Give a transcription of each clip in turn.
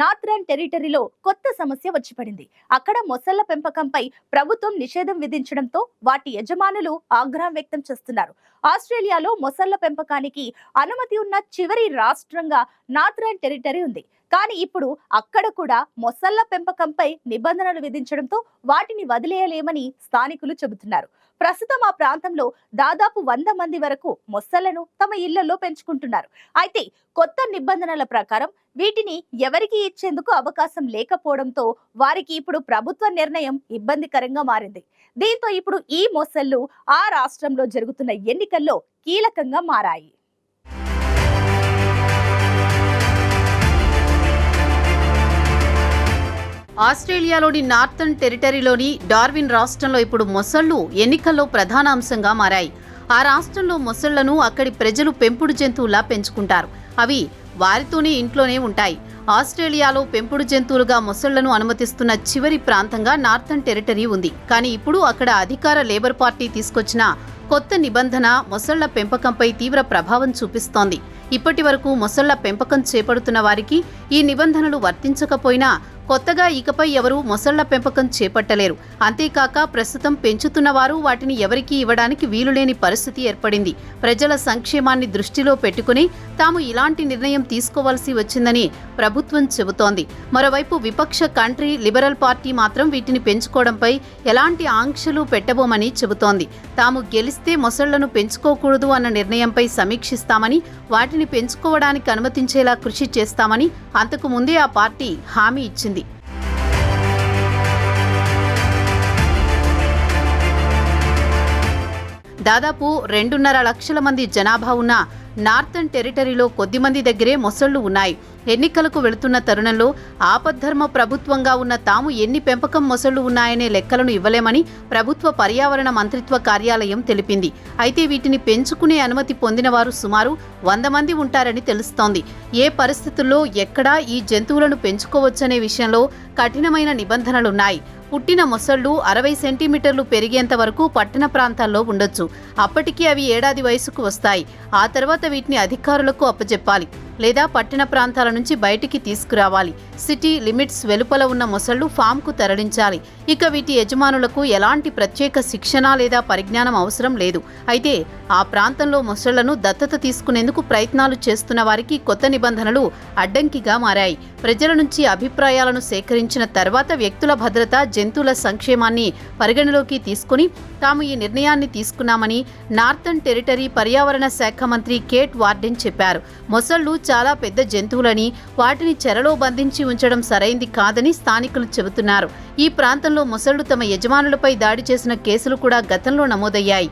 Northern టెరిటరీలో కొత్త సమస్య వచ్చి పడింది అక్కడ మొసళ్ళ పెంపకంపై ప్రభుత్వం నిషేధం విధించడంతో వాటి యజమానులు ఆగ్రహం వ్యక్తం చేస్తున్నారు. ఆస్ట్రేలియాలో మొసళ్ళ పెంపకానికి అనుమతి ఉన్న చివరి రాష్ట్రంగా నార్థరన్ టెరిటరీ ఉంది. కానీ ఇప్పుడు అక్కడ కూడా మొసళ్ళ పెంపకంపై నిబంధనలు విధించడంతో వాటిని వదిలేయలేమని స్థానికులు చెబుతున్నారు. ప్రస్తుతం ఆ ప్రాంతంలో దాదాపు వంద మంది వరకు మొసళ్ళను తమ ఇళ్ళలో పెంచుకుంటున్నారు. అయితే కొత్త నిబంధనల ప్రకారం వీటిని ఎవరికి ఇచ్చేందుకు అవకాశం లేకపోవడంతో వారికి ఇప్పుడు ప్రభుత్వ నిర్ణయం ఇబ్బందికరంగా మారింది. దీంతో ఇప్పుడు ఈ మొసళ్ళు ఆ రాష్ట్రంలో జరుగుతున్న ఎన్నికల్లో కీలకంగా మారాయి. ఆస్ట్రేలియాలోని నార్థన్ టెరిటరీలోని డార్విన్ రాష్ట్రంలో ఇప్పుడు మొసళ్ళు ఎన్నికల్లో ప్రధాన అంశంగా మారాయి. ఆ రాష్ట్రంలో మొసళ్ళను అక్కడి ప్రజలు పెంపుడు జంతువులా పెంచుకుంటారు. అవి వారితోనే ఇంట్లోనే ఉంటాయి. ఆస్ట్రేలియాలో పెంపుడు జంతువులుగా మొసళ్ళను అనుమతిస్తున్న చివరి ప్రాంతంగా నార్థన్ టెరిటరీ ఉంది. కానీ ఇప్పుడు అక్కడ అధికార లేబర్ పార్టీ తీసుకొచ్చిన కొత్త నిబంధన మొసళ్ళ పెంపకంపై తీవ్ర ప్రభావం చూపిస్తోంది. ఇప్పటి వరకు మొసళ్ళ పెంపకం చేపడుతున్న వారికి ఈ నిబంధనలు వర్తించకపోయినా కొత్తగా ఇకపై ఎవరూ మొసళ్ళ పెంపకం చేపట్టలేరు. అంతేకాక ప్రస్తుతం పెంచుతున్న వారు వాటిని ఎవరికీ ఇవ్వడానికి వీలులేని పరిస్థితి ఏర్పడింది. ప్రజల సంక్షేమాన్ని దృష్టిలో పెట్టుకుని తాము ఇలాంటి నిర్ణయం తీసుకోవాల్సి వచ్చిందని ప్రభుత్వం చెబుతోంది. మరోవైపు విపక్ష కంట్రీ లిబరల్ పార్టీ మాత్రం వీటిని పెంచుకోవడంపై ఎలాంటి ఆంక్షలు పెట్టబోమని చెబుతోంది. తాము గెలిస్తే మొసళ్ళను పెంచుకోకూడదు అన్న నిర్ణయంపై సమీక్షిస్తామని వాటిని పెంచుకోవడానికి అనుమతించేలా కృషి చేస్తామని అంతకు ముందే ఆ పార్టీ హామీ ఇచ్చింది. దాదాపు రెండున్నర లక్షల మంది జనాభా ఉన్న నార్థన్ టెరిటరీలో కొద్దిమంది దగ్గరే మొసళ్ళు ఉన్నాయి. ఎన్నికలకు వెళుతున్న తరుణంలో ఆపద్ధర్మ ప్రభుత్వంగా ఉన్న తాము ఎన్ని పెంపకం మొసళ్ళు ఉన్నాయనే లెక్కలను ఇవ్వలేమని ప్రభుత్వ పర్యావరణ మంత్రిత్వ కార్యాలయం తెలిపింది. అయితే వీటిని పెంచుకునే అనుమతి పొందిన వారు సుమారు వంద మంది ఉంటారని తెలుస్తోంది. ఏ పరిస్థితుల్లో ఎక్కడా ఈ జంతువులను పెంచుకోవచ్చనే విషయంలో కఠినమైన నిబంధనలున్నాయి. పుట్టిన మొసళ్ళు అరవై సెంటీమీటర్లు పెరిగేంత వరకు పట్టణ ప్రాంతాల్లో ఉండొచ్చు. అప్పటికి అవి ఏడాది వయసుకు వస్తాయి. ఆ తర్వాత వీటిని అధికారులకు అప్పచెప్పాలి లేదా పట్టణ ప్రాంతాల నుంచి బయటికి తీసుకురావాలి. సిటీ లిమిట్స్ వెలుపల ఉన్న మొసళ్ళు ఫామ్కు తరలించాలి. ఇక వీటి యజమానులకు ఎలాంటి ప్రత్యేక శిక్షణ లేదా పరిజ్ఞానం అవసరం లేదు. అయితే ఆ ప్రాంతంలో మొసళ్ళను దత్తత తీసుకునేందుకు ప్రయత్నాలు చేస్తున్న వారికి కొత్త నిబంధనలు అడ్డంకిగా మారాయి. ప్రజల నుంచి అభిప్రాయాలను సేకరించిన తర్వాత వ్యక్తుల భద్రత జంతువుల సంక్షేమాన్ని పరిగణలోకి తీసుకుని తాము ఈ నిర్ణయాన్ని తీసుకున్నామని నార్థన్ టెరిటరీ పర్యావరణ శాఖ మంత్రి కేట్ వార్డెన్ చెప్పారు. మొసళ్ళు చాలా పెద్ద జంతువులని వాటిని చెరలో బంధించి ఉంచడం సరైంది కాదని స్థానికులు చెబుతున్నారు. ఈ ప్రాంతంలో మొసళ్ళు తమ యజమానులపై దాడి చేసిన కేసులు కూడా గతంలో నమోదయ్యాయి.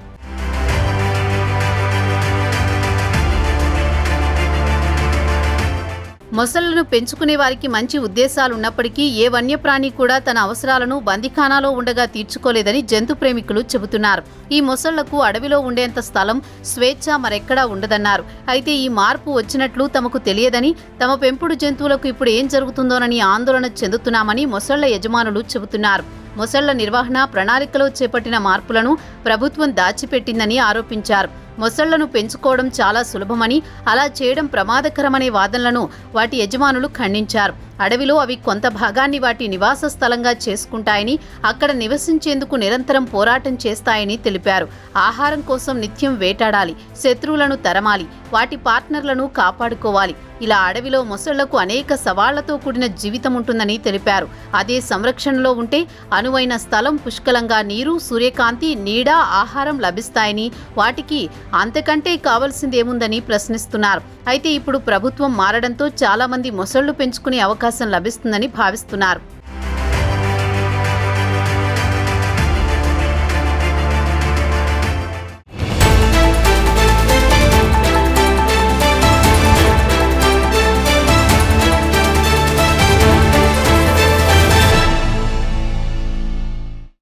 మొసళ్ళను పెంచుకునే వారికి మంచి ఉద్దేశాలు ఉన్నప్పటికీ ఏ వన్యప్రాణి కూడా తన అవసరాలను బందిఖానాలో ఉండగా తీర్చుకోలేదని జంతు ప్రేమికులు చెబుతున్నారు. ఈ మొసళ్ళకు అడవిలో ఉండేంత స్థలం స్వేచ్ఛ మరెక్కడా ఉండదన్నారు. అయితే ఈ మార్పు వచ్చినట్లు తమకు తెలియదని తమ పెంపుడు జంతువులకు ఇప్పుడు ఏం జరుగుతుందోనని ఆందోళన చెందుతున్నామని మొసళ్ళ యజమానులు చెబుతున్నారు. మొసళ్ళ నిర్వహణ ప్రణాళికలో చేపట్టిన మార్పులను ప్రభుత్వం దాచిపెట్టిందని ఆరోపించారు. మొసళ్ళను పెంచుకోవడం చాలా సులభమని అలా చేయడం ప్రమాదకరమనే వాదనలను వాటి యజమానులు ఖండించారు. అడవిలో అవి కొంత భాగాన్ని వాటి నివాస స్థలంగా చేసుకుంటాయని అక్కడ నివసించేందుకు నిరంతరం పోరాటం చేస్తాయని తెలిపారు. ఆహారం కోసం నిత్యం వేటాడాలి శత్రువులను తరమాలి వాటి పార్ట్నర్లను కాపాడుకోవాలి. ఇలా అడవిలో మొసళ్ళకు అనేక సవాళ్ళతో కూడిన జీవితం ఉంటుందని తెలిపారు. అదే సంరక్షణలో ఉంటే అనువైన స్థలం పుష్కలంగా నీరు సూర్యకాంతి నీడ ఆహారం లభిస్తాయని వాటికి అంతకంటే కావాల్సిందేముందని ప్రశ్నిస్తున్నారు. అయితే ఇప్పుడు ప్రభుత్వం మారడంతో చాలా మంది మొసళ్ళు పెంచుకునే అవకాశం లభిస్తుందని భావిస్తున్నారు.